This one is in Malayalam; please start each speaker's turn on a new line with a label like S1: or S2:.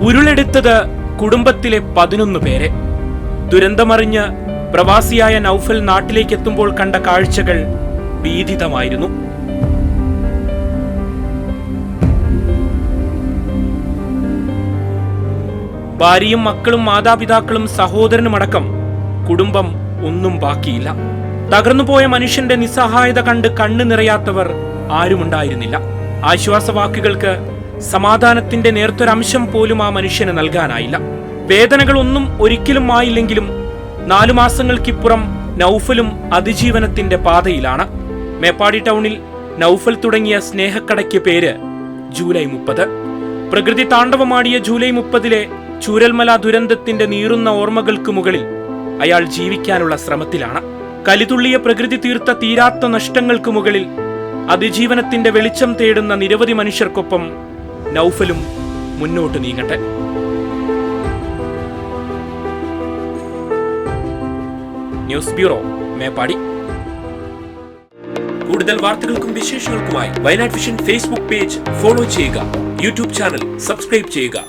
S1: ഉരുളെടുത്തത് കുടുംബത്തിലെ പതിനൊന്ന് പേരെ. ദുരന്തമറിഞ്ഞ് പ്രവാസിയായ നൌഫൽ നാട്ടിലേക്കെത്തുമ്പോൾ കണ്ട കാഴ്ചകൾ ഭീതിതമായിരുന്നു. ഭാര്യയും മക്കളും മാതാപിതാക്കളും സഹോദരനുമടക്കം കുടുംബം ഒന്നും ബാക്കിയില്ല. തകർന്നുപോയ മനുഷ്യന്റെ നിസ്സഹായത കണ്ട് കണ്ണു നിറയാത്തവർ ആരുമുണ്ടായിരുന്നില്ല. ആശ്വാസവാക്കുകൾക്ക് സമാധാനത്തിന്റെ നേർത്തൊരംശം പോലും ആ മനുഷ്യന് നൽകാനായില്ല. വേദനകളൊന്നും ഒരിക്കലും ആയില്ലെങ്കിലും നാലു മാസങ്ങൾക്കിപ്പുറം നൌഫലും അതിജീവനത്തിന്റെ പാതയിലാണ്. മേപ്പാടി ടൗണിൽ നൌഫൽ തുടങ്ങിയ സ്നേഹക്കടയ്ക്ക് പേര് ജൂലൈ മുപ്പത്. പ്രകൃതി താണ്ഡവമാടിയ ജൂലൈ മുപ്പതിലെ ചൂരൽമല ദുരന്തത്തിന്റെ നീറുന്ന ഓർമ്മകൾക്ക് മുകളിൽ അയാൾ ജീവിക്കാനുള്ള ശ്രമത്തിലാണ്. കലിതുള്ളിയ പ്രകൃതി തീർത്ത തീരാത്ത നഷ്ടങ്ങൾക്ക് മുകളിൽ അതിജീവനത്തിന്റെ വെളിച്ചം തേടുന്ന നിരവധി മനുഷ്യർക്കൊപ്പം നൌഫലും മുന്നോട്ട് നീങ്ങട്ടെ. News bureau Meppadi. കൂടുതൽ വാർത്തകൾക്കും വിശേഷങ്ങൾക്കുമായി Wayanad vision Facebook page follow ചെയ്യുക. യൂട്യൂബ് ചാനൽ സബ്സ്ക്രൈബ് ചെയ്യുക.